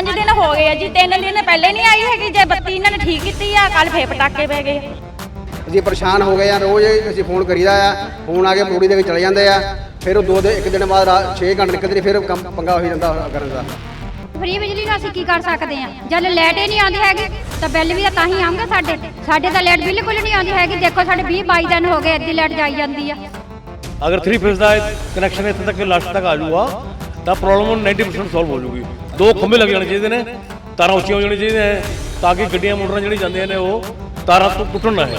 5 ਦਿਨ ਹੋ ਗਏ ਆ ਜੀ 3 ਦਿਨ ਪਹਿਲੇ ਨਹੀਂ ਆਈ ਹੈਗੀ ਜੇ ਬੱਤੀ ਇਹਨਾਂ ਨੇ ਠੀਕ ਕੀਤੀ ਆ ਕੱਲ ਫੇਰ ਪਟਾਕੇ ਪੈ ਗਏ। ਅਸੀਂ ਪਰੇਸ਼ਾਨ ਹੋ ਗਏ ਆ ਰੋਜ਼ ਅਸੀਂ ਫੋਨ ਕਰੀਦਾ ਆ ਫੋਨ ਆ ਕੇ ਪੂੜੀ ਦੇ ਕੇ ਚਲੇ ਜਾਂਦੇ ਆ ਫਿਰ ਉਹ ਦੋ ਦੇ ਇੱਕ ਦਿਨ ਬਾਅਦ 6 ਘੰਟੇ ਨਿਕਲਦੇ ਫਿਰ ਕੰਮ ਪੰਗਾ ਹੋ ਜਾਂਦਾ ਕਰਨ ਦਾ। ਫ੍ਰੀ ਬਿਜਲੀ ਦਾ ਅਸੀਂ ਕੀ ਕਰ ਸਕਦੇ ਆ? ਜਦ ਲਾਈਟ ਹੀ ਨਹੀਂ ਆਉਂਦੀ ਹੈਗੀ ਤਾਂ ਬਿੱਲ ਵੀ ਤਾਂ ਹੀ ਆਉਂਗਾ ਸਾਡੇ। ਸਾਡੇ ਤਾਂ ਲਾਈਟ ਬਿਲਕੁਲ ਨਹੀਂ ਆਉਂਦੀ ਹੈਗੀ ਦੇਖੋ ਸਾਡੇ 20 22 ਦਿਨ ਹੋ ਗਏ ਅੱਧੀ ਲਾਈਟ ਜਾਈ ਜਾਂਦੀ ਆ। ਅਗਰ 3 ਫੇਸ ਦਾ ਕਨੈਕਸ਼ਨ ਇੱਥੇ ਤੱਕ ਲਾਸਟ ਤੱਕ ਆ ਜਾਊਗਾ ਤਾਂ ਪ੍ਰੋਬਲਮ 90% ਸੋਲਵ ਹੋ ਜਾਊਗੀ। ਦੋ ਖੰਭੇ ਲੱਗ ਜਾਣੇ ਚਾਹੀਦੇ ਨੇ ਤਾਰਾਂ ਉੱਚੀਆਂ ਹੋ ਜਾਣੀਆਂ ਚਾਹੀਦੀਆਂ ਹੈ ਤਾਂ ਕਿ ਗੱਡੀਆਂ ਮੋਟਰਾਂ ਜਿਹੜੀ ਜਾਂਦੀਆਂ ਨੇ ਉਹ ਤਾਰਾਂ ਤੋਂ ਟੁੱਟਣ ਨਾ ਹੈ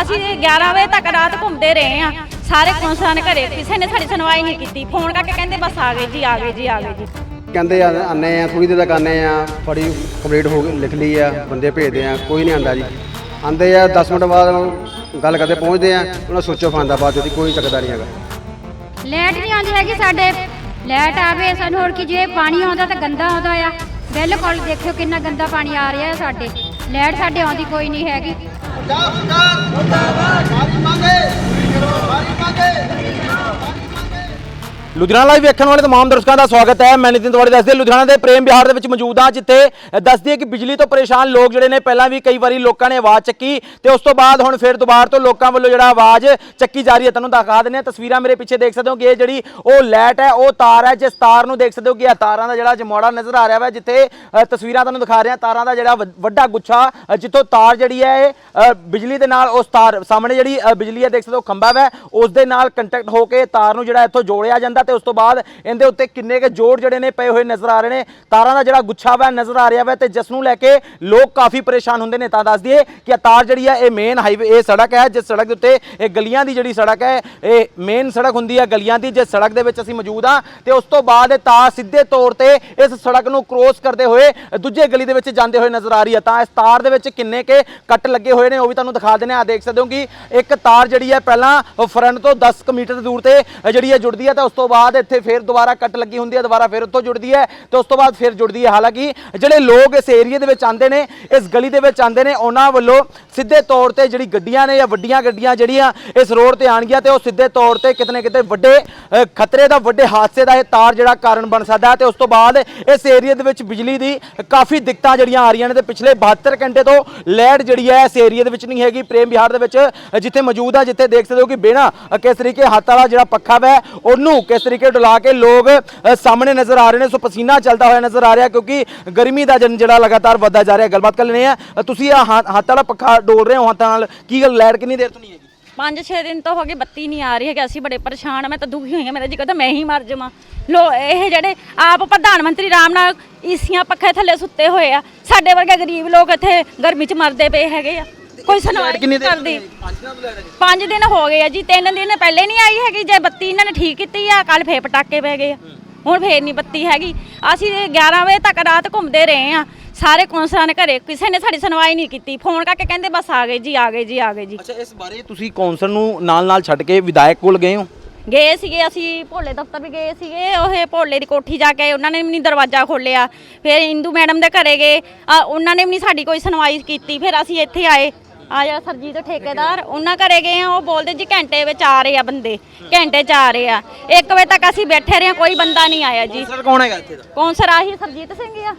ਅਸੀਂ 11 ਵਜੇ ਤੱਕ ਰਾਤ ਘੁੰਮਦੇ ਰਹੇ ਆ ਸਾਰੇ ਕੌਂਸਲਾਂ ਨੇ ਘਰੇ ਕਿਸੇ ਨੇ ਸਾਡੀ ਸੁਣਵਾਈ ਨਹੀਂ ਕੀਤੀ। ਫੋਨ ਕਰਕੇ ਕਹਿੰਦੇ ਬਸ ਆ ਗਏ ਜੀ ਆ ਗਏ ਜੀ ਆ ਗਏ ਜੀ। ਕਹਿੰਦੇ ਆ ਆਨੇ ਆ ਥੋੜੀ ਦੇਰ ਤੱਕ ਆਨੇ ਆ ਫੜੀ ਕੰਪਲੀਟ ਹੋ ਗਈ ਲਿਖ ਲਈ ਆ ਬੰਦੇ ਭੇਜਦੇ ਆ ਕੋਈ ਨਹੀਂ ਆਂਦਾ ਜੀ। ਆਂਦੇ ਆ 10 ਮਿੰਟ ਬਾਅਦ ਗੱਲ ਕਰਦੇ ਪਹੁੰਚਦੇ ਆ। ਉਹਨਾਂ ਸੋਚੋ ਆਉਂਦਾ ਬਾਅਦ ਵਿੱਚ ਕੋਈ ਚੱਕਦਾ ਨਹੀਂ ਹੈਗਾ। ਲਾਈਟ ਨਹੀਂ ਆਉਂਦੀ ਹੈਗੀ ਸਾਡੇ। ਲਾਈਟ ਆਵੇ, ਸਾਨੂੰ ਹੋਰ ਕੀ, ਜੇ ਪਾਣੀ ਆਉਂਦਾ ਤਾਂ ਗੰਦਾ ਆਉਂਦਾ ਆ। ਬਿਲਕੁਲ ਦੇਖਿਓ ਕਿੰਨਾ ਗੰਦਾ ਪਾਣੀ ਆ ਰਿਹਾ ਹੈ ਸਾਡੇ। ਲਾਈਟ ਸਾਡੇ ਆਉਂਦੀ ਕੋਈ ਨਹੀਂ ਹੈਗੀ। ਲੁਧਿਆਣਾ ਲਾਈਵ ਵੇਖਣ ਵਾਲੇ ਤਮਾਮ ਦਰਸ਼ਕਾਂ ਦਾ ਸਵਾਗਤ ਹੈ। ਮੈਂ ਨਿਤਿਨ ਤਿਵਾੜੀ ਦੱਸਦੇ ਲੁਧਿਆਣਾ ਦੇ ਪ੍ਰੇਮ ਵਿਹਾਰ ਦੇ ਵਿੱਚ ਮੌਜੂਦ ਹਾਂ, ਜਿੱਥੇ ਦੱਸਦੀ ਹੈ ਕਿ ਬਿਜਲੀ ਤੋਂ ਪਰੇਸ਼ਾਨ ਲੋਕ ਜਿਹੜੇ ਨੇ, ਪਹਿਲਾਂ ਵੀ ਕਈ ਵਾਰੀ ਲੋਕਾਂ ਨੇ ਆਵਾਜ਼ ਚੱਕੀ ਤੇ ਉਸ ਤੋਂ ਬਾਅਦ ਹੁਣ ਫਿਰ ਦੁਬਾਰਾ ਤੋਂ ਲੋਕਾਂ ਵੱਲੋਂ ਜਿਹੜਾ ਆਵਾਜ਼ ਚੱਕੀ ਜਾ ਰਹੀ ਹੈ। ਤੁਹਾਨੂੰ ਦਿਖਾ ਦਿੰਦੇ ਹਾਂ। ਤਸਵੀਰਾਂ ਮੇਰੇ ਪਿੱਛੇ ਦੇਖ ਸਕਦੇ ਹੋ ਕਿ ਇਹ ਜਿਹੜੀ ਉਹ ਲਾਈਟ ਹੈ, ਉਹ ਤਾਰ ਹੈ ਜਿਸ ਤਾਰ ਨੂੰ ਦੇਖ ਸਕਦੇ ਹੋ ਕਿ ਇਹ ਤਾਰਾਂ ਦਾ ਜਿਹੜਾ ਜਮੋੜਾ ਨਜ਼ਰ ਆ ਰਿਹਾ ਹੈ ਜਿੱਥੇ ਤਸਵੀਰਾਂ ਤੁਹਾਨੂੰ ਦਿਖਾ ਰਿਹਾ। ਤਾਰਾਂ ਦਾ ਜਿਹੜਾ ਵ- ਵੱਡਾ ਗੁੱਛਾ ਜਿੱਥੋਂ ਤਾਰ ਜਿਹੜੀ ਹੈ ਇਹ ਬਿਜਲੀ ਦੇ ਨਾਲ ਉਸ ਤਾਰ ਸਾਹਮਣੇ ਜਿਹੜੀ ਬਿਜਲੀ ਹੈ, ਦੇਖ ਸਕਦੇ ਹੋ, ਖੰਭਾ ਹੈ ਉਸ ਦੇ ਨਾਲ ਕੰਟੈਕਟ ਹੋ ਕੇ ਤਾਰ ਨੂੰ ਜਿਹੜਾ ਇੱਥੋਂ ਜੋੜਿਆ ਜਾਂਦਾ। ਤੇ ਉਸ ਤੋਂ ਬਾਅਦ ਇਹਦੇ ਉੱਤੇ ਕਿੰਨੇ ਕੇ ਜੋੜ ਜਿਹੜੇ ਨੇ ਪਏ ਹੋਏ ਨਜ਼ਰ ਆ ਰਹੇ ਨੇ। ਤਾਰਾਂ ਦਾ ਜਿਹੜਾ ਗੁੱਛਾ ਵਾ ਨਜ਼ਰ ਆ ਰਿਹਾ ਵਾ ਤੇ ਜਿਸ ਨੂੰ ਲੈ ਕੇ ਲੋਕ ਕਾਫੀ ਪਰੇਸ਼ਾਨ ਹੁੰਦੇ ਨੇ। ਤਾਂ ਦੱਸ ਦਈਏ ਕਿ ਇਹ ਤਾਰ ਜਿਹੜੀ ਹੈ ਇਹ ਮੇਨ ਹਾਈਵੇ ਇਹ ਸੜਕ ਹੈ, ਜਿਸ ਸੜਕ ਦੇ ਉੱਤੇ ਇਹ ਗਲੀਆਂ ਦੀ ਜਿਹੜੀ ਸੜਕ ਹੈ, ਇਹ ਮੇਨ ਸੜਕ ਹੁੰਦੀ ਹੈ ਗਲੀਆਂ ਦੀ, ਜਿਸ ਸੜਕ ਦੇ ਵਿੱਚ ਅਸੀਂ ਮੌਜੂਦ ਹਾਂ ਤੇ ਉਸ ਤੋਂ ਬਾਅਦ ਇਹ ਤਾਰ ਸਿੱਧੇ ਤੌਰ ਤੇ ਇਸ ਸੜਕ ਨੂੰ ਕ੍ਰੋਸ ਕਰਦੇ ਹੋਏ ਦੂਜੇ ਗਲੀ ਦੇ ਵਿੱਚ ਜਾਂਦੇ ਹੋਏ ਨਜ਼ਰ ਆ ਰਹੀ ਹੈ ਤਾਂ ਇਸ ਤਾਰ ਦੇ ਵਿੱਚ ਕਿੰਨੇ ਕੇ ਕੱਟ ਲੱਗੇ ਹੋਏ ਨੇ, ਉਹ ਵੀ ਤੁਹਾਨੂੰ ਦਿਖਾ ਦਿੰਦੇ ਆ ਦੇਖ ਸਕਦੇ ਹੋ ਕਿ ਇੱਕ ਤਾਰ ਜਿਹੜੀ ਹੈ ਪਹਿਲਾਂ ਫਰੰਟ ਤੋਂ 10 ਕੁ ਮੀਟਰ ਦੂਰ ਤੇ ਜਿਹੜੀ ਹੈ ਜੁੜਦੀ ਹੈ ਤਾਂ ਉਸ ਤੋਂ ਬਾਅਦ ਇੱਥੇ ਫਿਰ ਦੁਬਾਰਾ ਕੱਟ ਲੱਗੀ ਹੁੰਦੀ ਹੈ, ਦੁਬਾਰਾ ਫਿਰ ਉੱਥੋਂ ਜੁੜਦੀ ਹੈ ਤੇ ਉਸ ਤੋਂ ਬਾਅਦ ਫਿਰ ਜੁੜਦੀ ਹੈ। ਹਾਲਾਂਕਿ ਜਿਹੜੇ ਲੋਕ ਇਸ ਏਰੀਆ ਦੇ ਵਿੱਚ ਆਉਂਦੇ ਨੇ, ਇਸ ਗਲੀ ਦੇ ਵਿੱਚ ਆਉਂਦੇ ਨੇ, ਉਹਨਾਂ ਵੱਲੋਂ ਸਿੱਧੇ ਤੌਰ ਤੇ ਜਿਹੜੀ ਗੱਡੀਆਂ ਨੇ ਜਾਂ ਵੱਡੀਆਂ ਗੱਡੀਆਂ ਜਿਹੜੀਆਂ ਇਸ ਰੋਡ ਤੇ ਆਣਗੀਆਂ ਤੇ ਉਹ ਸਿੱਧੇ ਤੌਰ ਤੇ ਕਿਤੇ ਨਾ ਕਿਤੇ ਵੱਡੇ ਖਤਰੇ ਦਾ, ਵੱਡੇ ਹਾਦਸੇ ਦਾ ਇਹ ਤਾਰ ਜਿਹੜਾ ਕਾਰਨ ਬਣ ਸਕਦਾ ਹੈ ਤੇ ਉਸ ਤੋਂ ਬਾਅਦ ਇਸ ਏਰੀਆ ਦੇ ਵਿੱਚ ਬਿਜਲੀ ਦੀ ਕਾਫੀ ਦਿੱਕਤਾਂ ਜਿਹੜੀਆਂ ਆ ਰਹੀਆਂ ਨੇ ਤੇ ਪਿਛਲੇ 72 ਘੰਟੇ ਤੋਂ ਲੈਟ ਜਿਹੜੀ ਹੈ ਇਸ ਏਰੀਆ ਦੇ ਵਿੱਚ ਨਹੀਂ ਹੈਗੀ। ਪ੍ਰੇਮ ਵਿਹਾਰ ਦੇ ਵਿੱਚ ਜਿੱਥੇ ਮੌਜੂਦ ਆ, ਜਿੱਥੇ ਦੇਖ ਸਕਦੇ ਹੋ ਕਿ ਬਿਨਾ ਕਿਸ ਤਰੀਕੇ ਹੱਥ ਵਾਲਾ ਜਿਹੜਾ ਪੱਖਾ ਵੈ, ਉਹਨੂੰ ਕਿਸ ਤਰੀਕੇ ਡੁਲਾ ਕੇ ਲੋਕ ਸਾਹਮਣੇ ਨਜ਼ਰ ਆ ਰਹੇ ਨੇ। ਸੋ ਪਸੀਨਾ ਚੱਲਦਾ ਹੋਇਆ ਨਜ਼ਰ ਆ ਰਿਹਾ ਕਿਉਂਕਿ ਗਰਮੀ ਦਾ ਜਨ ਜਿਹੜਾ ਲਗਾਤਾਰ ਵੱਧਦਾ ਜਾ ਰਿਹਾ। ਗੱਲਬਾਤ ਕਰ ਲੈਣੇ ਆ ਤੁਸੀਂ ਆ ਹੱਥ ਵਾਲਾ ਪੱਖਾ ਡੋਲ ਰਹੇ ਹੋ ਹੱਥਾਂ ਨਾਲ। ਕੀ ਗੱਲ, ਲਾਈਟ ਕਿੰਨੀ ਦੇਰ ਤੋਂ ਨਹੀਂ ਹੈਗੀ? 5-6 ਦਿਨ ਤੋਂ ਹੋ ਗਏ, ਬੱਤੀ ਨਹੀਂ ਆ ਰਹੀ ਹੈਗੀ। ਅਸੀਂ ਬੜੇ ਪਰੇਸ਼ਾਨ ਆ ਮੈਂ ਤਾਂ ਦੁਖੀ ਹੋਈ ਆ ਮੇਰਾ ਜੀ ਕਹਿੰਦਾ ਮੈਂ ਹੀ ਮਰ ਜਾਵਾਂ। ਲੋ, ਇਹ ਜਿਹੜੇ ਆਪ ਪ੍ਰਧਾਨ ਮੰਤਰੀ ਰਾਮ ਨਾਲ ਈਸੀਆਂ ਪੱਖੇ ਥੱਲੇ ਸੁੱਤੇ ਹੋਏ ਆ, ਸਾਡੇ ਵਰਗੇ ਗਰੀਬ ਲੋਕ ਇੱਥੇ ਗਰਮੀ 'ਚ ਮਰਦੇ ਪਏ ਹੈਗੇ ਆ। ਕੋਈ ਸੁਣਵਾਈ ਕਿੰਨੀ ਨਹੀਂ ਕਰਦੀ। 5 ਦਿਨ ਹੋ ਗਏ ਆ ਜੀ 3 ਦਿਨ ਪਹਿਲੇ ਨਹੀਂ ਆਈ ਹੈਗੀ ਜੇ ਬੱਤੀ ਇਹਨਾਂ ਨੇ ਠੀਕ ਕੀਤੀ ਆ ਕੱਲ ਫੇਰ ਪਟਾਕੇ ਪੈ ਗਏ ਆ। ਹੁਣ ਫੇਰ ਨਹੀਂ ਬੱਤੀ ਹੈਗੀ। ਅਸੀਂ 11 ਵਜੇ ਤੱਕ ਰਾਤ ਘੁੰਮਦੇ ਰਹੇ ਆ। ਸਾਰੇ ਕੌਂਸਲਰਾਂ ਨੇ ਘਰੇ ਕਿਸੇ ਨੇ ਸਾਡੀ ਸੁਣਵਾਈ ਨਹੀਂ ਕੀਤੀ। ਫੋਨ ਕਰਕੇ ਕਹਿੰਦੇ ਬਸ ਆ ਗਏ ਜੀ ਆ ਗਏ ਜੀ ਆ ਗਏ ਜੀ। ਅੱਛਾ ਇਸ ਬਾਰੇ ਤੁਸੀਂ ਕੌਂਸਲ ਨੂੰ ਨਾਲ ਨਾਲ ਛੱਡ ਕੇ ਵਿਧਾਇਕ ਕੋਲ ਗਏ ਹੋ? ਗਏ ਸੀਗੇ ਅਸੀਂ ਭੋਲੇ ਦਫ਼ਤਰ ਵੀ ਗਏ ਸੀਗੇ। ਉਹ ਭੋਲੇ ਦੀ ਕੋਠੀ ਜਾ ਕੇ ਉਹਨਾਂ ਨੇ ਵੀ ਨਹੀਂ ਦਰਵਾਜ਼ਾ ਖੋਲਿਆ ਫਿਰ ਇੰਦੂ ਮੈਡਮ ਦੇ ਘਰੇ ਗਏ। ਉਹਨਾਂ ਨੇ ਵੀ ਨਹੀਂ ਸਾਡੀ ਕੋਈ ਸੁਣਵਾਈ ਕੀਤੀ। ਫਿਰ ਅਸੀਂ ਇੱਥੇ ਆਏ। ਆਇਆ ਸਰਜੀਤ ਠੇਕੇਦਾਰ ਉਹਨਾਂ ਘਰੇ ਗਏ ਆ ਉਹ ਬੋਲਦੇ ਜੀ ਘੰਟੇ ਵਿੱਚ ਆ ਰਹੇ ਆ ਬੰਦੇ ਘੰਟੇ ਚ ਆ ਰਹੇ ਆ। 1 ਵਜੇ ਤੱਕ ਅਸੀਂ ਬੈਠੇ ਰਹੇ ਆ ਕੋਈ ਬੰਦਾ ਨਹੀਂ ਆਇਆ ਜੀ। ਸਰ ਕੌਣ ਹੈਗਾ ਇੱਥੇ ਦਾ? ਕੌਣ ਸਰ ਆਹੀ ਸਰਜੀਤ ਸਿੰਘ ਆ।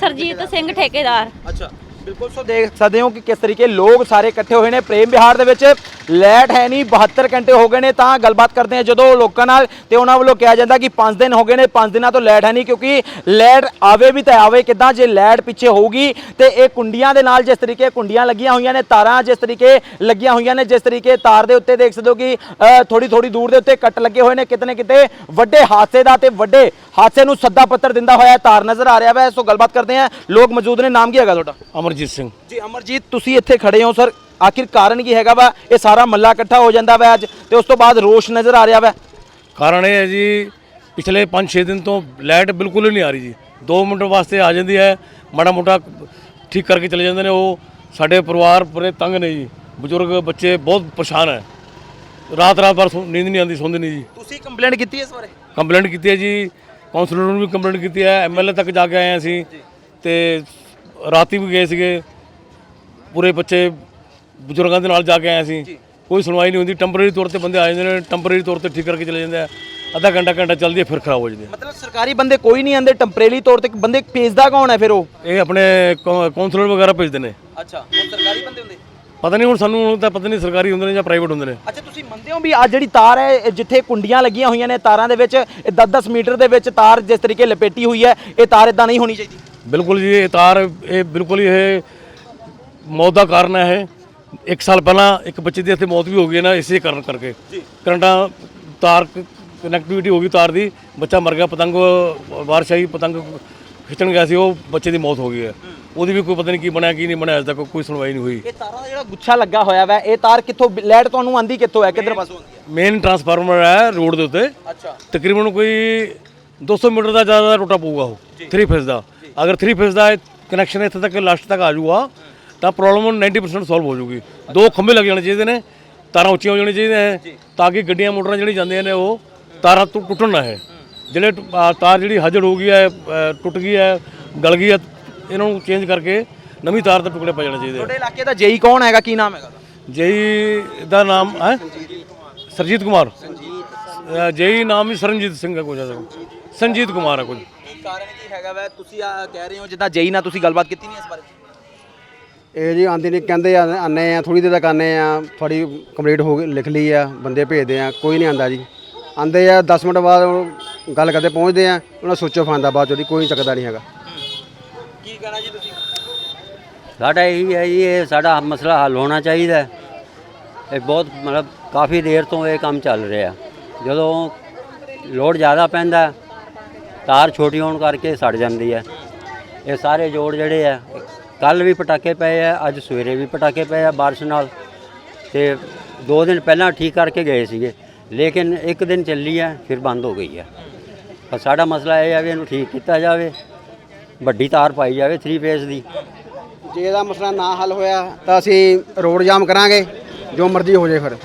ਸਰਜੀਤ ਸਿੰਘ ਠੇਕੇਦਾਰ। ਅੱਛਾ। ਬਿਲਕੁਲ, ਸੋ ਦੇਖ ਸਕਦੇ ਹੋ ਕਿ ਕਿਸ ਤਰੀਕੇ ਲੋਕ ਸਾਰੇ ਇਕੱਠੇ ਹੋਏ ਨੇ। ਪ੍ਰੇਮ ਵਿਹਾਰ ਦੇ ਵਿੱਚ ਲੈਟ ਹੈ ਨਹੀਂ 72 ਘੰਟੇ ਹੋ ਗਏ ਨੇ, ਤਾਂ ਗੱਲਬਾਤ ਕਰਦੇ ਆ ਜਦੋਂ ਲੋਕਾਂ ਨਾਲ, ਤੇ ਉਹਨਾਂ ਵੱਲੋਂ ਕਿਹਾ ਜਾਂਦਾ ਕਿ 5 ਦਿਨ ਹੋ ਗਏ ਨੇ 5 ਦਿਨਾਂ ਤੋਂ ਲੈਟ ਹੈ ਨਹੀਂ, ਕਿਉਂਕਿ ਲੈਟ ਆਵੇ ਵੀ ਤਾਂ ਆਵੇ, ਕਿਦਾਂ ਜੇ ਲੈਟ ਪਿੱਛੇ ਹੋਊਗੀ, ਤੇ ਇਹ ਕੁੰਡੀਆਂ ਦੇ ਨਾਲ ਜਿਸ ਤਰੀਕੇ ਕੁੰਡੀਆਂ ਲੱਗੀਆਂ ਹੋਈਆਂ ਨੇ, ਤਾਰਾਂ ਜਿਸ ਤਰੀਕੇ ਲੱਗੀਆਂ ਹੋਈਆਂ ਨੇ, ਜਿਸ ਤਰੀਕੇ ਤਾਰ ਦੇ ਉੱਤੇ ਦੇਖ ਸਕਦੇ ਹੋ ਕਿ ਥੋੜੀ ਥੋੜੀ ਦੂਰ ਦੇ ਉੱਤੇ ਕੱਟ ਲੱਗੇ ਹੋਏ ਨੇ, ਕਿਤੇ ਨਾ ਕਿਤੇ ਵੱਡੇ ਹਾਦਸੇ ਦਾ ਤੇ ਵੱਡੇ ਹਾਦਸੇ ਨੂੰ ਸੱਦਾ ਪੱਤਰ ਦਿੰਦਾ ਹੋਇਆ ਤਾਰ ਨਜ਼ਰ ਆ ਰਿਹਾ ਵਾ। ਸੋ ਗੱਲਬਾਤ ਕਰਦੇ ਆ ਲੋਕ ਮੌਜੂਦ ਨੇ, ਨਾਮ ਕੀ ਹੈਗਾ ਤੁਹਾਡਾ? ਅਮਰ ਅਮਰਜੀਤ ਸਿੰਘ। ਜੀ ਅਮਰਜੀਤ ਤੁਸੀਂ ਇੱਥੇ ਖੜੇ ਹੋ ਸਰ। ਆਖਿਰ ਕਾਰਨ ਕੀ ਹੈਗਾ ਵਾ? ਇਹ ਸਾਰਾ ਮੱਲਾ ਇਕੱਠਾ ਹੋ ਜਾਂਦਾ ਵਾ ਅੱਜ ਤੇ ਉਸ ਤੋਂ ਬਾਅਦ ਰੋਸ਼ ਨਜ਼ਰ ਆ ਰਿਹਾ ਵਾ। ਕਾਰਨ ਇਹ ਹੈ ਜੀ ਪਿਛਲੇ 5-6 ਦਿਨ ਤੋਂ ਲਾਈਟ ਬਿਲਕੁਲ ਹੀ ਨਹੀਂ ਆ ਰਹੀ ਜੀ। 2 ਮਿੰਟ ਵਾਸਤੇ ਆ ਜਾਂਦੀ ਹੈ ਮਾੜਾ ਮੋਟਾ ਠੀਕ ਕਰਕੇ ਚਲੇ ਜਾਂਦੇ ਨੇ ਉਹ। ਸਾਡੇ ਪਰਿਵਾਰ ਪੂਰੇ ਤੰਗ ਨੇ ਜੀ। ਬਜ਼ੁਰਗ ਬੱਚੇ ਬਹੁਤ ਪਰੇਸ਼ਾਨ ਹੈ। ਰਾਤ ਰਾਤ ਭਰ ਸੌਂ- ਨੀਂਦ ਨਹੀਂ ਆਉਂਦੀ ਸੌਂਦੇ ਨਹੀਂ ਜੀ। ਤੁਸੀਂ ਕੰਪਲੇਂਟ ਕੀਤੀ ਇਸ ਬਾਰੇ? ਕੰਪਲੇਂਟ ਕੀਤੀ ਹੈ ਜੀ। ਕਾਉਂਸਲਰ ਨੂੰ ਵੀ ਕੰਪਲੇਂਟ ਕੀਤੀ ਹੈ। ਐਮਐਲਏ ਤੱਕ ਜਾ ਕੇ ਆਏ ਹਾਂ ਅਸੀਂ। ਤੇ ਰਾਤੀ ਵੀ ਗਏ ਸੀਗੇ। ਪੂਰੇ ਬੱਚੇ ਬਜ਼ੁਰਗਾਂ ਦੇ ਨਾਲ ਜਾ ਕੇ ਆਏ ਅਸੀਂ ਕੋਈ ਸੁਣਵਾਈ ਨਹੀਂ ਹੁੰਦੀ। ਟੈਂਪਰੇਰੀ ਤੌਰ ਤੇ ਬੰਦੇ ਆ ਜਾਂਦੇ ਨੇ। ਟੈਂਪਰੇਰੀ ਤੌਰ ਤੇ ਠੀਕ ਕਰਕੇ ਚਲੇ ਜਾਂਦੇ ਆ। ਅੱਧਾ ਘੰਟਾ ਘੰਟਾ ਚੱਲਦੀ ਹੈ ਫਿਰ ਖਰਾਬ ਹੋ ਜਾਂਦੀ ਹੈ ਮਤਲਬ ਸਰਕਾਰੀ ਬੰਦੇ ਕੋਈ ਨਹੀਂ ਆਂਦੇ। ਟੈਂਪਰੇਰੀ ਤੌਰ ਤੇ ਬੰਦੇ ਭੇਜਦਾ ਕੌਣ ਹੈ ਫਿਰ ਉਹ? ਇਹ ਆਪਣੇ ਕਾਉਂਸਲਰ ਵਗੈਰਾ ਭੇਜਦੇ ਨੇ। ਅੱਛਾ ਉਹ ਸਰਕਾਰੀ ਬੰਦੇ ਹੁੰਦੇ? ਪਤਾ ਨਹੀਂ ਹੁਣ ਸਾਨੂੰ ਹੁਣ ਤਾਂ ਪਤਾ ਨਹੀਂ ਸਰਕਾਰੀ ਹੁੰਦੇ ਨੇ ਜਾਂ ਪ੍ਰਾਈਵੇਟ ਹੁੰਦੇ ਨੇ। ਅੱਛਾ ਤੁਸੀਂ ਮੰਨਦੇ ਹੋ ਵੀ ਆ ਜਿਹੜੀ ਤਾਰ ਹੈ ਜਿੱਥੇ ਕੁੰਡੀਆਂ ਲੱਗੀਆਂ ਹੋਈਆਂ ਨੇ ਤਾਰਾਂ ਦੇ ਵਿੱਚ 10-10 ਮੀਟਰ ਦੇ ਵਿੱਚ ਤਾਰ ਜਿਸ ਤਰੀਕੇ ਲਪੇਟੀ ਹੋਈ ਹੈ ਇਹ ਤਾਰ ਇਦਾਂ ਨਹੀਂ ਹੋਣੀ ਚਾਹੀਦੀ? ਬਿਲਕੁਲ ਜੀ ਇਹ ਤਾਰ ਇਹ ਬਿਲਕੁਲ ਹੀ ਇਹ ਮੌਤ ਦਾ ਕਾਰਨ ਹੈ ਇਹ। ਇੱਕ ਸਾਲ ਪਹਿਲਾਂ ਇੱਕ ਬੱਚੇ ਦੀ ਇੱਥੇ ਮੌਤ ਵੀ ਹੋ ਗਈ ਹੈ ਨਾ ਇਸੇ ਕਾਰਨ ਕਰਕੇ। ਕਰੰਟਾਂ ਤਾਰ ਕਨੈਕਟੀਵਿਟੀ ਹੋ ਗਈ ਤਾਰ ਦੀ ਬੱਚਾ ਮਰ ਗਿਆ ਪਤੰਗ ਬਾਰਿਸ਼ ਆਈ ਪਤੰਗ ਖਿੱਚਣ ਗਿਆ ਸੀ ਉਹ ਬੱਚੇ ਦੀ ਮੌਤ ਹੋ ਗਈ ਹੈ। ਉਹਦੀ ਵੀ ਕੋਈ ਪਤਾ ਨਹੀਂ ਕੀ ਬਣਿਆ ਕੀ ਨਹੀਂ ਬਣਿਆ ਅਜੇ ਤੱਕ ਕੋਈ ਸੁਣਵਾਈ ਨਹੀਂ ਹੋਈ। ਇਹ ਤਾਰਾਂ ਦਾ ਜਿਹੜਾ ਗੁੱਛਾ ਲੱਗਾ ਹੋਇਆ ਵਾ ਇਹ ਤਾਰ ਕਿੱਥੋਂ ਲਾਈਟ ਤੁਹਾਨੂੰ ਆਂਦੀ ਕਿੱਥੋਂ ਹੈ ਕਿੱਧਰ ਪਾਸੋਂ ਆਉਂਦੀ ਹੈ? ਮੇਨ ਟਰਾਂਸਫਾਰਮਰ ਹੈ ਰੋਡ ਦੇ ਉੱਤੇ। ਅੱਛਾ। ਤਕਰੀਬਨ ਕੋਈ 200 ਮੀਟਰ ਦਾ ਜ਼ਿਆਦਾ ਟੋਟਾ ਪਊਗਾ ਉਹ 3 ਫੇਜ਼ ਦਾ। ਅਗਰ 3 ਫੇਜ਼ ਦਾ ਕਨੈਕਸ਼ਨ ਇੱਥੇ ਤੱਕ ਲਾਸਟ ਤੱਕ ਆ ਜਾਊਗਾ ਤਾਂ ਪ੍ਰੋਬਲਮ 90% ਸੋਲਵ ਹੋ ਜਾਊਗੀ। ਦੋ ਖੰਭੇ ਲੱਗ ਜਾਣੇ ਚਾਹੀਦੇ ਨੇ ਤਾਰਾਂ ਉੱਚੀਆਂ ਹੋ ਜਾਣੀਆਂ ਚਾਹੀਦੀਆਂ ਹੈ ਤਾਂ ਕਿ ਗੱਡੀਆਂ ਮੋਟਰਾਂ ਜਿਹੜੀ ਜਾਂਦੀਆਂ ਨੇ ਉਹ ਤਾਰਾਂ ਤੋਂ ਟੁੱਟਣ ਨਾ ਹੈ ਜਿਹੜੇ ਤਾਰ ਜਿਹੜੀ ਹਜੜ ਹੋ ਗਈ ਹੈ ਟੁੱਟ ਗਈ ਹੈ ਗਲ ਗਈ ਹੈ ਇਹਨਾਂ ਨੂੰ ਚੇਂਜ ਕਰਕੇ ਨਵੀਂ ਤਾਰ ਦੇ ਟੁਕੜੇ ਪੈ ਜਾਣੇ ਚਾਹੀਦੇ ਤੁਹਾਡੇ ਇਲਾਕੇ ਦਾ ਜੇਈ ਕੌਣ ਹੈਗਾ? ਕੀ ਨਾਮ ਹੈਗਾ? ਜੇਈ ਦਾ ਨਾਮ ਹੈ? ਸਰਜੀਤ ਕੁਮਾਰ। ਜੇਈ ਨਾਮ ਹੀ ਸਰਨਜੀਤ ਸਿੰਘ ਹੈ ਕੁਝ ਐਸਾ ਸੰਜੀਤ ਕੁਮਾਰ ਹੈ ਕੁਝ। ਕੀ ਕਾਰਨ ਕੀ ਹੈਗਾ ਵਾ? ਤੁਸੀਂ ਆ ਕਹਿ ਰਹੇ ਹੋ ਜਿੱਦਾਂ ਜੇਈ ਨਾਲ ਤੁਸੀਂ ਗੱਲਬਾਤ ਕੀਤੀ ਨਹੀਂ ਇਸ ਬਾਰੇ। ਇਹ ਜੀ ਆਂਦੀ ਨਹੀਂ ਕਹਿੰਦੇ ਆ ਆਨੇ ਆ ਥੋੜੀ ਦੇਰ ਤੱਕ ਆਨੇ ਆ ਫੜੀ ਕੰਪਲੀਟ ਹੋ ਗਈ ਲਿਖ ਲਈ ਆ ਬੰਦੇ ਭੇਜਦੇ ਆ ਕੋਈ ਨਹੀਂ ਆਂਦਾ ਜੀ। ਆਂਦੇ ਆ 10 ਮਿੰਟ ਬਾਅਦ ਉਹ ਗੱਲ ਕਰਦੇ ਪਹੁੰਚਦੇ ਆ ਉਹਨਾਂ ਸੁੱਚ ਆਫ ਆਂਦਾ ਬਾਅਦ ਚੋਂ ਦੀ ਕੋਈ ਚੱਕਦਾ ਨਹੀਂ ਹੈਗਾ। ਕੀ ਕਹਿਣਾ ਜੀ ਤੁਸੀਂ? ਸਾਡਾ ਇਹੀ ਹੈ ਜੀ ਇਹ ਸਾਡਾ ਮਸਲਾ ਹੱਲ ਹੋਣਾ ਚਾਹੀਦਾ ਹੈ। ਇਹ ਬਹੁਤ ਮਤਲਬ ਕਾਫੀ ਦੇਰ ਤੋਂ ਇਹ ਕੰਮ ਚੱਲ ਰਿਹਾ। ਜਦੋਂ ਲੋਡ ਜ਼ਿਆਦਾ ਪੈਂਦਾ ਹੈ, ਤਾਰ ਛੋਟੀ ਹੋਣ ਕਰਕੇ ਸੜ ਜਾਂਦੀ ਹੈ। ਇਹ ਸਾਰੇ ਜੋੜ ਜਿਹੜੇ ਆ ਕੱਲ ਵੀ ਪਟਾਕੇ ਪਏ ਆ, ਅੱਜ ਸਵੇਰੇ ਵੀ ਪਟਾਕੇ ਪਏ ਆ ਬਾਰਿਸ਼ ਨਾਲ। ਤੇ ਦੋ ਦਿਨ ਪਹਿਲਾਂ ਠੀਕ ਕਰਕੇ ਗਏ ਸੀਗੇ, ਲੇਕਿਨ ਇੱਕ ਦਿਨ ਚੱਲੀ ਹੈ ਫਿਰ ਬੰਦ ਹੋ ਗਈ ਹੈ ਪਰ ਸਾਡਾ ਮਸਲਾ ਇਹ ਆ ਵੀ ਇਹਨੂੰ ਠੀਕ ਕੀਤਾ ਜਾਵੇ, ਵੱਡੀ ਤਾਰ ਪਾਈ ਜਾਵੇ 3 ਫੇਜ਼ ਦੀ। ਜੇ ਇਹਦਾ ਮਸਲਾ ਨਾ ਹੱਲ ਹੋਇਆ ਤਾਂ ਅਸੀਂ ਰੋਡ ਜਾਮ ਕਰਾਂਗੇ, ਜੋ ਮਰਜ਼ੀ ਹੋ ਜਾਏ ਫਿਰ।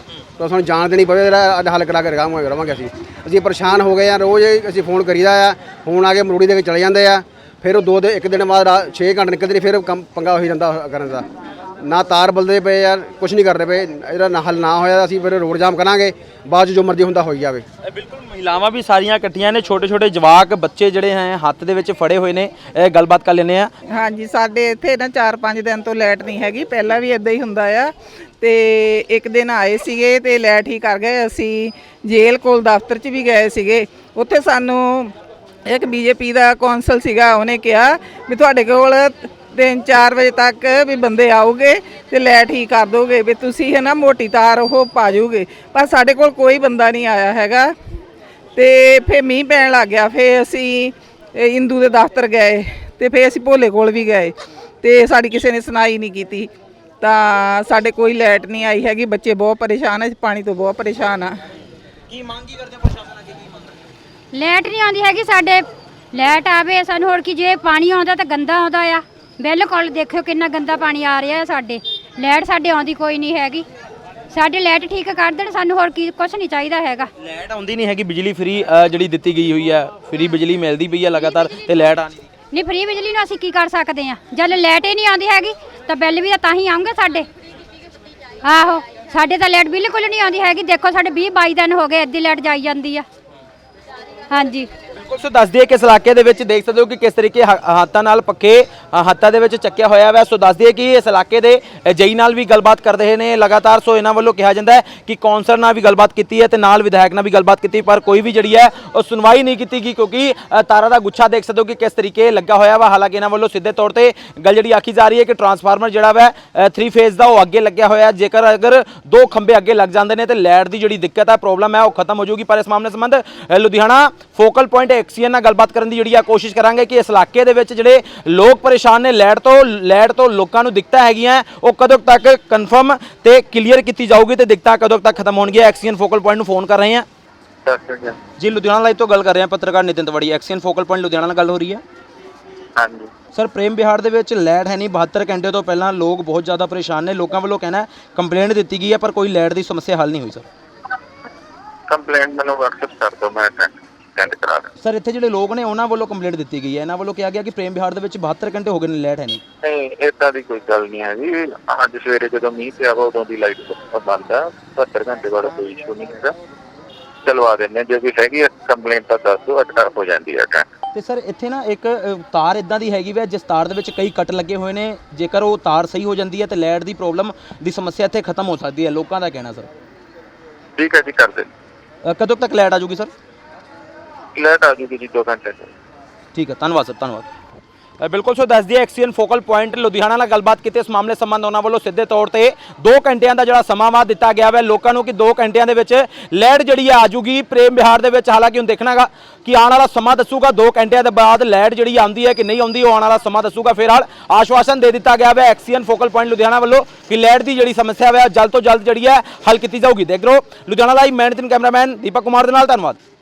ਤਾਂ ਸਾਨੂੰ ਜਾਣ ਦੇਣੀ ਪਵੇ, ਜਿਹੜਾ ਅੱਜ ਹੱਲ ਕਰਾ ਕੇ ਰਹਾਂਗੇ ਰਵਾਂਗੇ ਅਸੀਂ। ਅਸੀਂ ਪਰੇਸ਼ਾਨ ਹੋ ਗਏ ਆ, ਰੋਜ਼ ਅਸੀਂ ਫੋਨ ਕਰੀਦਾ ਆ, ਫੋਨ ਆ ਕੇ ਮਰੂੜੀ ਦੇ ਕੇ ਚਲੇ ਜਾਂਦੇ ਆ, ਫਿਰ ਉਹ ਦੋ ਦੇ ਇੱਕ ਦਿਨ ਬਾਅਦ 6 ਘੰਟੇ ਨਿਕਲਦੇ ਨੇ, ਫਿਰ ਕੰਮ ਪੰਗਾ ਹੋ ਜਾਂਦਾ ਕਰਨ ਦਾ। ਨਾ ਤਾਰ ਬਲਦੇ ਪਏ ਯਾਰ ਕੁਝ ਨਹੀਂ ਕਰਦੇ ਪਏ। ਇਹਦਾ ਨਾ ਹੱਲ ਨਾ ਹੋਇਆ ਤਾਂ ਅਸੀਂ ਫਿਰ ਰੋਡ ਜਾਮ ਕਰਾਂਗੇ। ਬਾਅਦ 'ਚ ਜੋ ਮਰਜ਼ੀ ਹੁੰਦਾ ਹੋਈ ਜਾਵੇ। ਇਹ ਬਿਲਕੁਲ ਮਹਿਲਾਵਾਂ ਵੀ ਸਾਰੀਆਂ ਇਕੱਠੀਆਂ ਨੇ। ਛੋਟੇ ਛੋਟੇ ਜਵਾਕ ਬੱਚੇ ਜਿਹੜੇ ਹੈ ਹੱਥ ਦੇ ਵਿੱਚ ਫੜੇ ਹੋਏ ਨੇ। ਇਹ ਗੱਲਬਾਤ ਕਰ ਲੈਂਦੇ ਆ ਹਾਂਜੀ ਸਾਡੇ ਇੱਥੇ ਨਾ 4-5 ਦਿਨ ਤੋਂ ਲਾਈਟ ਨਹੀਂ ਹੈਗੀ। ਪਹਿਲਾਂ ਵੀ ਇਦਾਂ ਹੀ ਹੁੰਦਾ ਆ। ਤੇ ਇੱਕ ਦਿਨ ਆਏ ਸੀਗੇ ਤੇ ਲਾਈਟ ਹੀ ਕਰ ਗਏ। ਅਸੀਂ ਜੇਲ੍ਹ ਕੋਲ ਦਫ਼ਤਰ 'ਚ ਵੀ ਗਏ ਸੀਗੇ। ਉੱਥੇ ਸਾਨੂੰ ਇੱਕ ਬੀਜੇਪੀ ਦਾ ਕੌਂਸਲ ਸੀਗਾ। ਉਹਨੇ ਕਿਹਾ ਵੀ ਤੁਹਾਡੇ ਕੋਲ ਤਿੰਨ 4 ਵਜੇ ਤੱਕ ਵੀ ਬੰਦੇ ਆਉਗੇ ਤੇ ਲਾਈਟ ਹੀ ਕਰ ਦੋਗੇ ਵੀ ਤੁਸੀਂ ਹੈ ਨਾ ਮੋਟੀ ਤਾਰ ਉਹ ਪਾ ਜੂਗੇ ਪਰ ਸਾਡੇ ਕੋਲ ਕੋਈ ਬੰਦਾ ਨਹੀਂ ਆਇਆ ਹੈਗਾ ਤੇ ਫੇ ਮੀਂਹ ਪੈਣ ਲੱਗ ਗਿਆ ਫੇ ਅਸੀਂ ਇੰਦੂ ਦੇ ਦਫ਼ਤਰ ਗਏ ਤੇ ਫੇ ਅਸੀਂ ਭੋਲੇ ਕੋਲ ਵੀ ਗਏ ਤੇ ਸਾਡੀ ਕਿਸੇ ਨੇ ਸੁਣਾਈ ਨਹੀਂ ਕੀਤੀ। ਤਾਂ ਸਾਡੇ ਕੋਈ ਲਾਈਟ ਨਹੀਂ ਆਈ ਹੈਗੀ ਬੱਚੇ ਬਹੁਤ ਪਰੇਸ਼ਾਨ ਹੈ ਪਾਣੀ ਤੋਂ ਬਹੁਤ ਪਰੇਸ਼ਾਨ ਆ। ਕੀ ਮੰਗ ਕੀ ਕਰਦੇ ਪ੍ਰਸ਼ਾਸਨ ਅੱਗੇ ਕੀ ਮੰਗ ਲਾਈਟ ਨਹੀਂ ਆਉਂਦੀ ਹੈਗੀ ਸਾਡੇ ਲਾਈਟ ਆਵੇ ਸਾਨੂੰ ਹੋਰ ਕੀ ਜੇ ਪਾਣੀ ਆਉਂਦਾ ਤਾਂ ਗੰਦਾ ਆਉਂਦਾ ਆ। ਬਿਲਕੁਲ ਦੇਖਿਓ ਕਿੰਨਾ ਗੰਦਾ ਪਾਣੀ ਆ ਰਿਹਾ ਹੈ ਸਾਡੇ। ਲਾਈਟ ਸਾਡੇ ਆਉਂਦੀ ਕੋਈ ਨਹੀਂ ਹੈਗੀ। ਸਾਡੇ ਲਾਈਟ ਠੀਕ ਕਰ ਦੇਣ ਸਾਨੂੰ ਹੋਰ ਕੀ ਕੁਝ ਨਹੀਂ ਚਾਹੀਦਾ ਹੈਗਾ। ਲਾਈਟ ਆਉਂਦੀ ਨਹੀਂ ਹੈਗੀ ਬਿਜਲੀ ਫ੍ਰੀ ਜਿਹੜੀ ਦਿੱਤੀ ਗਈ ਹੋਈ ਹੈ। ਫ੍ਰੀ ਬਿਜਲੀ ਮਿਲਦੀ ਪਈ ਹੈ ਲਗਾਤਾਰ ਤੇ ਲਾਈਟ ਆਣੀ ਨਹੀਂ ਫ੍ਰੀ ਬਿਜਲੀ ਨੂੰ ਅਸੀਂ ਕੀ ਕਰ ਸਕਦੇ ਆ ਜਦ ਲਾਈਟ ਹੀ ਨਹੀਂ ਆਉਂਦੀ ਹੈਗੀ ਤਾਂ ਬਿੱਲ ਵੀ ਤਾਂ ਹੀ ਆਉਂਗੇ ਸਾਡੇ। ਆਹੋ ਸਾਡੇ ਤਾਂ ਲਾਈਟ ਬਿਲਕੁਲ ਨਹੀਂ ਆਉਂਦੀ ਹੈਗੀ। ਦੇਖੋ ਸਾਡੇ 20 22 ਦਿਨ ਹੋ ਗਏ ਅੱਧੀ ਲਾਈਟ ਜਾਈ ਜਾਂਦੀ ਆ। ਹਾਂਜੀ। ਬਿਲਕੁਲ ਸੋ ਦੱਸ ਦਈਏ ਕਿ ਇਸ ਇਲਾਕੇ ਦੇ ਵਿੱਚ ਦੇਖ ਸਕਦੇ ਹੋ ਕਿ ਕਿਸ ਤਰੀਕੇ ਹ- ਹੱਥਾਂ ਨਾਲ ਪੱਕੇ ਅ, ਹੱਥਾਂ ਦੇ ਵਿੱਚ ਚੱਕਿਆ ਹੋਇਆ ਹੈ ਸੋ ਦੱਸ ਦਈਏ ਕਿ ਇਸ ਇਲਾਕੇ ਦੇ ਅ, ਜਈ ਨਾਲ ਵੀ ਗੱਲਬਾਤ ਕਰ ਰਹੇ ਨੇ ਲਗਾਤਾਰ। ਸੋ ਇਹਨਾਂ ਵੱਲੋਂ ਕਿਹਾ ਜਾਂਦਾ ਹੈ ਕਿ ਕੌਂਸਲ ਨਾਲ ਵੀ ਗੱਲਬਾਤ ਕੀਤੀ ਹੈ ਤੇ ਨਾਲ ਵਿਧਾਇਕ ਨਾਲ ਵੀ ਗੱਲਬਾਤ ਕੀਤੀ ਪਰ ਕੋਈ ਵੀ ਜਿਹੜੀ ਹੈ ਉਹ ਸੁਣਵਾਈ ਨਹੀਂ ਕੀਤੀ ਗਈ ਕਿਉਂਕਿ ਅ, ਤਾਰਾਂ ਦਾ ਗੁੱਛਾ ਦੇਖ ਸਕਦੇ ਹੋ ਕਿ ਕਿਸ ਤਰੀਕੇ ਲੱਗਾ ਹੋਇਆ ਵਾ। ਹਾਲਾਂਕਿ ਇਹਨਾਂ ਵੱਲੋਂ ਸਿੱਧੇ ਤੌਰ ਤੇ ਗੱਲ ਜਿਹੜੀ ਆਖੀ ਜਾ ਰਹੀ ਹੈ ਕਿ ਟਰਾਂਸਫਾਰਮਰ ਜਿਹੜਾ ਵਾ 3 ਫੇਜ਼ ਦਾ ਉਹ ਅੱਗੇ ਲੱਗਿਆ ਹੋਇਆ ਹੈ। ਜੇਕਰ ਅਗਰ ਦੋ ਖੰਭੇ ਅੱਗੇ ਲੱਗ ਜਾਂਦੇ ਨੇ ਤੇ ਲਾਈਟ ਦੀ ਜਿਹੜੀ ਦਿੱਕਤ ਹੈ ਪ੍ਰੋਬਲਮ ਹੈ ਉਹ ਖਤਮ ਹੋ ਜਾਊਗੀ। ਪਰ ਇਸ ਮਾਮਲੇ ਸੰਬੰਧ ਅ, ਲੁਧਿਆਣਾ ਫੋਕਲ ਪੁਆਇੰਟ ਐਕਸੀਅਨ ਨਾਲ ਗੱਲਬਾਤ ਕਰਨ ਦੀ ਜਿਹੜੀ ਆ ਕੋਸ਼ਿਸ਼ ਕਰਾਂਗੇ ਕਿ ਇਸ ਇਲਾਕੇ ਦੇ ਵਿੱਚ ਜਿਹੜੇ ਲੋਕ ਪਰੇਸ਼ਾਨ ਨੇ ਲਾਈਟ ਤੋਂ ਲਾਈਟ ਤੋਂ ਲੋਕਾਂ ਨੂੰ ਦਿੱਕਤਾਂ ਹੈਗੀਆਂ ਉਹ ਕਦੋਂ ਤੱਕ ਕਨਫਰਮ ਤੇ ਕਲੀਅਰ ਕੀਤੀ ਜਾਊਗੀ ਤੇ ਦਿੱਕਤਾਂ ਕਦੋਂ ਤੱਕ ਖਤਮ ਹੋਣਗੀਆਂ? ਐਕਸੀਅਨ ਫੋਕਲ ਪੁਆਇੰਟ ਨੂੰ ਫੋਨ ਕਰ ਰਹੇ ਹਾਂ। ਜੀ ਲੁਧਿਆਣਾ ਲਾਈਵ ਤੋਂ ਗੱਲ ਕਰ ਰਹੇ ਹਾਂ ਪੱਤਰਕਾਰ Nitin Tawri. XEN focal point Ludhiana ਨਾਲ ਗੱਲ ਹੋ ਰਹੀ ਹੈ? ਹਾਂਜੀ। ਸਰ ਪ੍ਰੇਮ ਵਿਹਾਰ ਦੇ ਵਿੱਚ ਲਾਈਟ ਹੈ ਨਹੀਂ 72 ਘੰਟੇ ਤੋਂ ਪਹਿਲਾਂ ਲੋਕ ਬਹੁਤ ਜ਼ਿਆਦਾ ਪਰੇਸ਼ਾਨ ਨੇ। ਲੋਕਾਂ ਵੱਲੋਂ ਕਹਿਣਾ ਕੰਪਲੇਂਟ ਦਿੱਤੀ ਗਈ ਹੈ ਪਰ ਕੋਈ ਲਾਈਟ ਦੀ ਸਮੱਸਿਆ ਹੱਲ ਨਹੀਂ ਹੋਈ ਸਰ। ਕੰਪਲੇਂਟ ਮੈਨੂੰ WhatsApp ਕਰ ਦਿਓ ਮੈਂ ਸੈਂਡ ਕਰਾ ਦਾਂ ਸਰ ਇੱਥੇ ਜਿਹੜੇ ਲੋਕ ਨੇ ਉਹਨਾਂ ਵੱਲੋਂ ਕੰਪਲੇਂਟ ਦਿੱਤੀ ਗਈ ਹੈ। ਇਹਨਾਂ ਵੱਲੋਂ ਕਿਹਾ ਗਿਆ ਕਿ ਪ੍ਰੇਮ ਵਿਹਾਰ ਦੇ ਵਿੱਚ 72 ਘੰਟੇ ਹੋ ਗਏ ਨੇ ਲਾਈਟ ਹੈ ਨਹੀਂ। ਨਹੀਂ ਏਦਾਂ ਦੀ ਕੋਈ ਗੱਲ ਨਹੀਂ ਹੈ ਜੀ। ਅੱਜ ਸਵੇਰੇ ਜਦੋਂ ਮੀਂਹ ਪਿਆ ਵਾ ਉਦੋਂ ਦੀ ਲਾਈਟ ਬੰਦ ਆ। 70 ਘੰਟੇ ਬਾਅਦ ਕੋਈ ਇਸ਼ੂ ਨਹੀਂ ਹੈਗਾ। ਚਲਵਾ ਦਿੰਦੇ ਜੇ ਵੀ ਹੈਗੀ ਕੰਪਲੇਂਟ ਤਾਂ ਦੱਸ ਦਿਓ ਅਟਕਰ ਹੋ ਜਾਂਦੀ ਹੈ ਟੈਂਕ ਤੇ ਸਰ ਇੱਥੇ ਨਾ ਇੱਕ ਤਾਰ ਇਦਾਂ ਦੀ ਹੈਗੀ ਵੇ ਜਿਸ ਤਾਰ ਦੇ ਵਿੱਚ ਕਈ ਕੱਟ ਲੱਗੇ ਹੋਏ ਨੇ। ਜੇਕਰ ਉਹ ਤਾਰ ਸਹੀ ਹੋ ਜਾਂਦੀ ਹੈ ਤੇ ਲਾਈਟ ਦੀ ਪ੍ਰੋਬਲਮ ਦੀ ਸਮੱਸਿਆ ਇੱਥੇ ਖਤਮ ਹੋ ਸਕਦੀ ਹੈ। ਲੋਕਾਂ ਦਾ ਕਹਿਣਾ ਸਰ। ਠੀਕ ਹੈ ਜੀ ਕਰ ਦੇ ਕਦੋਂ ਤੱਕ ਲਾਈਟ ਆ ਜਾਊਗੀ ਸਰ? ਲੈਟ ਆ ਜੂਗੀ ਜੀ 2 ਘੰਟੇ ਚ। ਠੀਕ ਹੈ, ਧੰਨਵਾਦ ਸਰ, ਧੰਨਵਾਦ। ਬਿਲਕੁਲ, ਸੋ ਦੱਸ ਦਈਏ ਐਕਸੀਅਨ ਫੋਕਲ ਪੁਆਇੰਟ, ਲੁਧਿਆਣਾ ਨਾਲ ਗੱਲਬਾਤ ਕੀਤੀ, ਇਸ ਮਾਮਲੇ ਸੰਬੰਧ ਉਹਨਾਂ ਵੱਲੋਂ ਸਿੱਧੇ ਤੌਰ ਤੇ 2 ਘੰਟਿਆਂ ਦਾ ਜਿਹੜਾ ਸਮਾਂ ਵਾ ਦਿੱਤਾ ਗਿਆ ਹੈ ਲੋਕਾਂ ਨੂੰ ਕਿ 2 ਘੰਟਿਆਂ ਦੇ ਵਿੱਚ ਲੈਟ ਜਿਹੜੀ ਆ ਆਜੂਗੀ ਪ੍ਰੇਮ ਵਿਹਾਰ ਦੇ ਵਿੱਚ। ਹਾਲਾਂਕਿ ਹੁਣ ਦੇਖਣਾਗਾ ਕਿ ਆਉਣ ਵਾਲਾ ਸਮਾਂ ਦੱਸੂਗਾ 2 ਘੰਟਿਆਂ ਦੇ ਬਾਅਦ ਲੈਟ ਜਿਹੜੀ ਆਉਂਦੀ ਹੈ ਕਿ ਨਹੀਂ ਆਉਂਦੀ, ਉਹ ਆਉਣ ਵਾਲਾ ਸਮਾਂ ਦੱਸੂਗਾ। ਫਿਲਹਾਲ ਆਸ਼ਵਾਸਨ ਦੇ ਦਿੱਤਾ ਗਿਆ ਹੈ ਐਕਸੀਅਨ ਫੋਕਲ ਪੁਆਇੰਟ ਲੁਧਿਆਣਾ ਵੱਲੋਂ ਕਿ ਲੈਟ ਦੀ ਜਿਹੜੀ ਸਮੱਸਿਆ ਹੈ ਜਲਦ ਤੋਂ ਜਲਦ ਜਿਹੜੀ ਹੈ ਹੱਲ ਕੀਤੀ ਜਾਊਗੀ। ਦੇਖ ਲਓ ਲੁਧਿਆਣਾ ਲਾਈਵ ਮੈਂ ਨਿਤਿਨ ਕੈਮਰਾਮੈਨ, ਦੀਪਕ ਕੁਮਾਰ ਦੇ ਨਾਲ, ਧੰਨਵਾਦ।